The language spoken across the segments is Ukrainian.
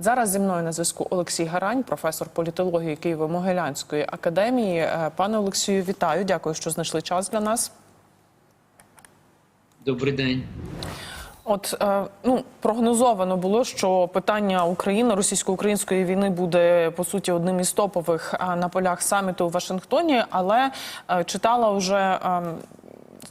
Зараз зі мною на зв'язку Олексій Гарань, професор політології Києво-Могилянської академії. Е, Пане Олексію, вітаю. Дякую, що знайшли час для нас. Добрий день. От е, ну прогнозовано було, що питання України російсько-української війни буде по суті одним із топових е, на полях саміту у Вашингтоні, але читала вже.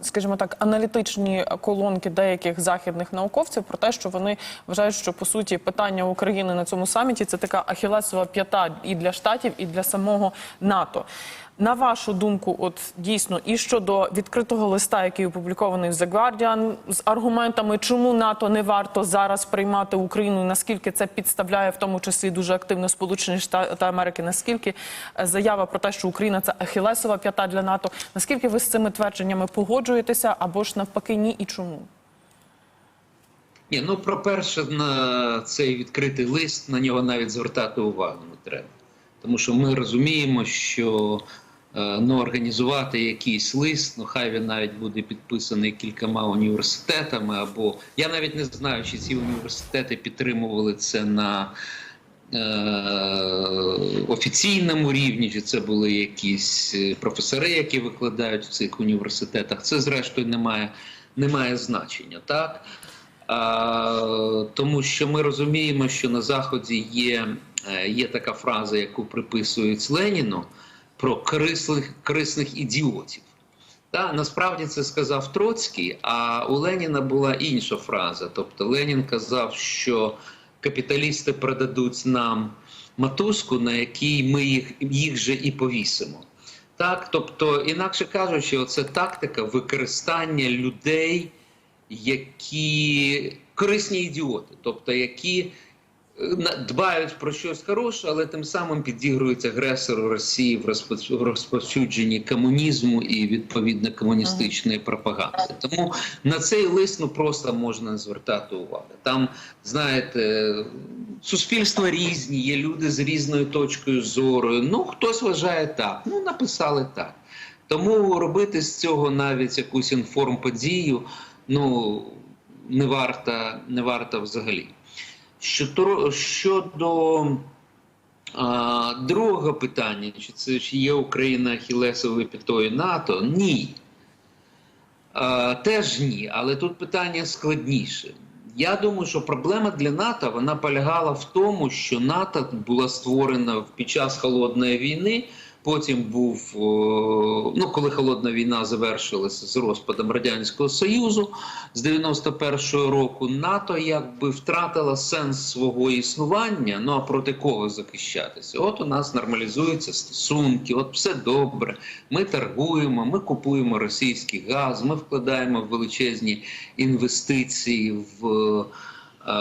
Скажімо так, аналітичні колонки деяких західних науковців про те, що вони вважають, що по суті питання України на цьому саміті це така ахілесова п'ята і для штатів, і для самого НАТО. На вашу думку, от дійсно, і щодо відкритого листа, який опублікований в The Guardian, з аргументами, чому НАТО не варто зараз приймати Україну, наскільки це підставляє в тому числі дуже активно Сполучені Штати Америки, наскільки е, заява про те, що Україна це ахілесова п'ята для НАТО, наскільки ви з цими твердженнями погоджуєтеся, або ж навпаки, ні і чому? Ні, ну про перше на цей відкритий лист на нього навіть звертати увагу не треба. Тому що ми розуміємо, що ну, організувати якийсь лист, ну хай він навіть буде підписаний кількома університетами, або я навіть не знаю, чи ці університети підтримували це на е, офіційному рівні, чи це були якісь е, професори, які викладають в цих університетах. Це, зрештою, не має, не має значення, так? А, тому що ми розуміємо, що на Заході є, е, є така фраза, яку приписують Леніну про корисних, корисних ідіотів. Та, насправді це сказав Троцький, а у Леніна була інша фраза. Тобто Ленін казав, що капіталісти продадуть нам матузку, на якій ми їх, їх же і повісимо. Так, тобто, інакше кажучи, оце тактика використання людей які корисні ідіоти, тобто які дбають про щось хороше, але тим самим підігрують агресору Росії в розпо- розповсюдженні комунізму і відповідно комуністичної пропаганди. Тому на цей лист ну просто можна звертати уваги. Там знаєте, суспільства різні, є люди з різною точкою зору. Ну хтось вважає так, ну написали так. Тому робити з цього навіть якусь інформподію, ну не варто, не варто взагалі. Щодо, щодо а, другого питання, чи це чи є Україна Ахілесовою п'ятою НАТО? Ні. А, теж ні, але тут питання складніше. Я думаю, що проблема для НАТО вона полягала в тому, що НАТО була створена під час холодної війни. Потім був ну, коли холодна війна завершилася з розпадом радянського союзу з 91-го року, НАТО якби втратила сенс свого існування. Ну а проти кого захищатися? От у нас нормалізуються стосунки, от все добре. Ми торгуємо, ми купуємо російський газ, ми вкладаємо величезні інвестиції в. Е,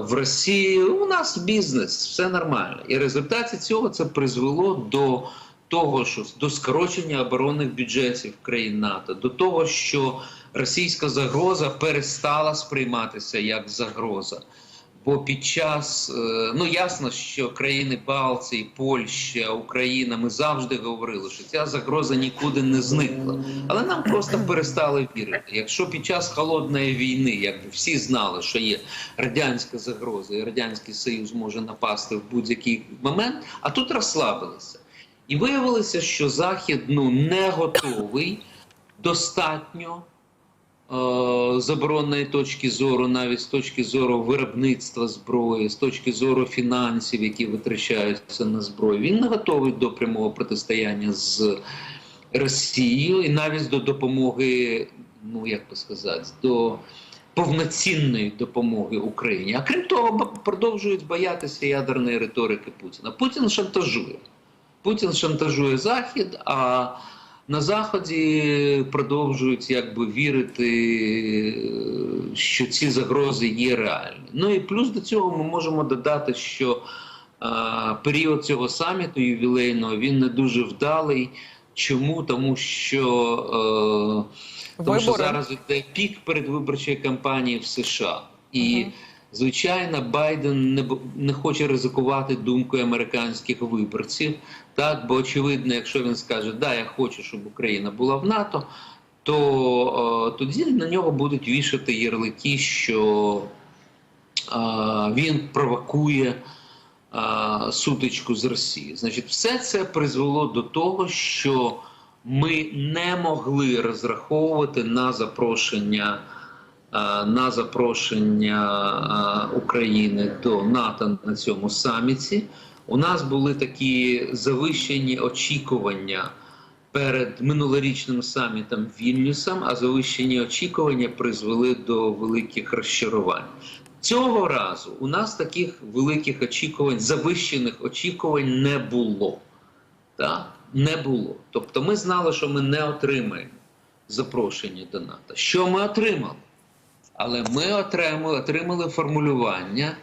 В Росії у нас бізнес, все нормально, і результаті цього це призвело до того, що до скорочення оборонних бюджетів країн НАТО, до того, що російська загроза перестала сприйматися як загроза. Бо під час е, ну ясно, що країни Балтії, Польща, Україна, ми завжди говорили, що ця загроза нікуди не зникла, але нам просто перестали вірити. Якщо під час холодної війни, якби всі знали, що є радянська загроза, і радянський союз може напасти в будь-який момент, а тут розслабилися, і виявилося, що захід ну не готовий достатньо е, з оборонної точки зору, навіть з точки зору виробництва зброї, з точки зору фінансів, які витрачаються на зброю, він не готовий до прямого протистояння з Росією і навіть до допомоги, ну як би сказати, до повноцінної допомоги Україні. А крім того, продовжують боятися ядерної риторики Путіна. Путін шантажує. Путін шантажує Захід, а на Заході продовжують якби вірити, е, що ці загрози є реальні. Ну і плюс до цього ми можемо додати, що а, період цього саміту ювілейного він не дуже вдалий. Чому? Тому що, е, тому що зараз йде пік передвиборчої кампанії в США. І Мгм. Звичайно, Байден не, не хоче ризикувати думкою американських виборців, так бо очевидно, якщо він скаже, да, я хочу, щоб Україна була в НАТО, то е, тоді на нього будуть вішати ярлики, що а, він провокує а, сутичку з Росією. Значить, все це призвело до того, що ми не могли розраховувати на запрошення. А, На запрошення України до НАТО на цьому саміті у нас були такі завищені очікування перед минулорічним самітом Вільнюсом, а завищені очікування призвели до великих розчарувань. Цього разу у нас таких великих очікувань, завищених очікувань не було. Так? Не було. Тобто ми знали, що ми не отримаємо запрошення до НАТО. Що ми отримали? Але ми отримали, отримали формулювання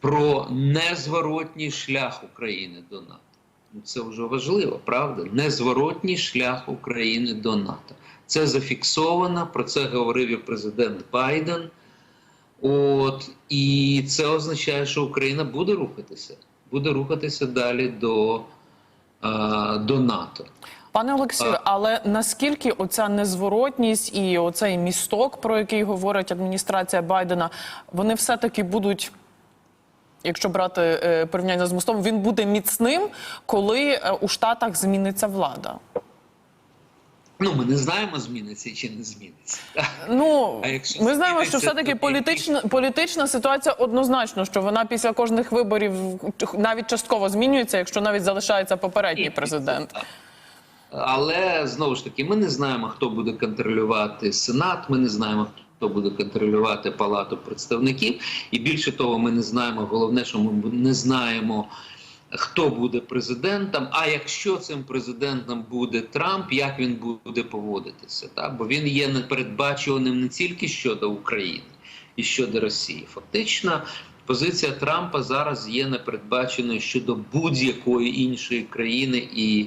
про незворотній шлях України до НАТО. Ну, Це вже важливо, правда? Незворотній шлях України до НАТО. Це зафіксовано, про це говорив і президент Байден. От, і це означає, що Україна буде рухатися, буде рухатися далі до, а, до НАТО. Пане Олексію, але наскільки оця незворотність і оцей місток, про який говорить адміністрація Байдена, вони все-таки будуть. Якщо брати е, порівняння з мостом, він буде міцним, коли е, у Штатах зміниться влада. Ну, ми не знаємо, зміниться чи не зміниться. Ну А якщо ми знаємо, що все таки політична політична ситуація однозначно, що вона після кожних виборів навіть частково змінюється, якщо навіть залишається попередній президент. Але знову ж таки, ми не знаємо, хто буде контролювати Сенат. Ми не знаємо, хто буде контролювати Палату представників. І більше того, ми не знаємо. Головне, що ми не знаємо, хто буде президентом. А якщо цим президентом буде Трамп, як він буде поводитися? Так? Бо він є непередбачуваним не тільки щодо України і щодо Росії. Фактично, позиція Трампа зараз є непередбаченою щодо будь-якої іншої країни і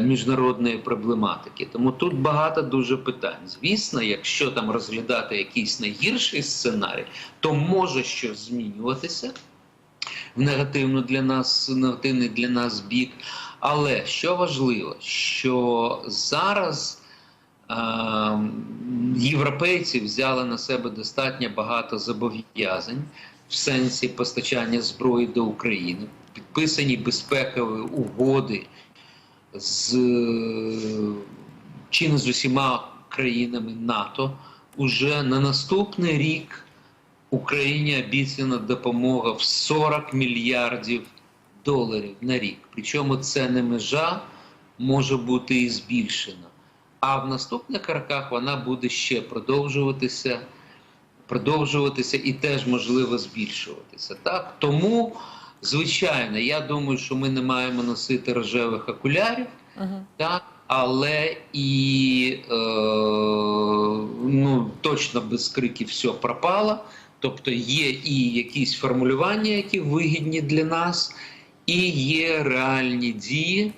міжнародної проблематики. Тому тут багато дуже питань. Звісно, якщо там розглядати якийсь найгірший сценарій, то може щось змінюватися в негативну для нас, негативний для нас бік. Але що важливо, що зараз е, європейці взяли на себе достатньо багато зобов'язань в сенсі постачання зброї до України, підписані безпекові угоди з чи не з усіма країнами НАТО. Уже на наступний рік Україні обіцяна допомога в 40 мільярдів доларів на рік. Причому це не межа може бути і збільшена. А в наступних роках вона буде ще продовжуватися, продовжуватися і теж можливо збільшуватися. Так? Тому, звичайно, я думаю, що ми не маємо носити рожевих окулярів, Угу. так? але і е, ну, точно без криків все пропало. Тобто є і якісь формулювання, які вигідні для нас, і є реальні дії,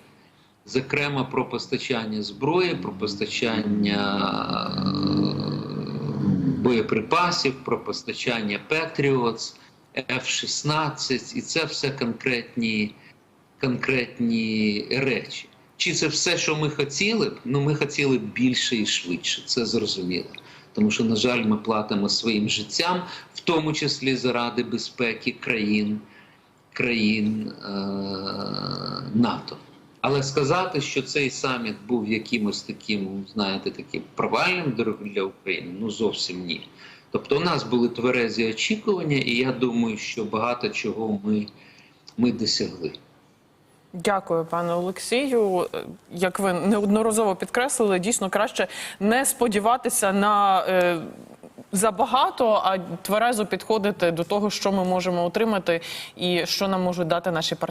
зокрема про постачання зброї, про постачання е, боєприпасів, про постачання Patriots, F-16, і це все конкретні, конкретні речі. Чи це все, що ми хотіли? б? Ну, ми хотіли б більше і швидше, це зрозуміло. Тому що, на жаль, ми платимо своїм життям, в тому числі заради безпеки країн, країн е- НАТО. Але сказати, що цей саміт був якимось таким, знаєте, таким провальним для України, ну зовсім ні. Тобто, у нас були тверезі очікування, і я думаю, що багато чого ми, ми досягли. Дякую, пане Олексію. Як ви неодноразово підкреслили, дійсно краще не сподіватися на е, забагато, а тверезо підходити до того, що ми можемо отримати і що нам можуть дати наші партнери.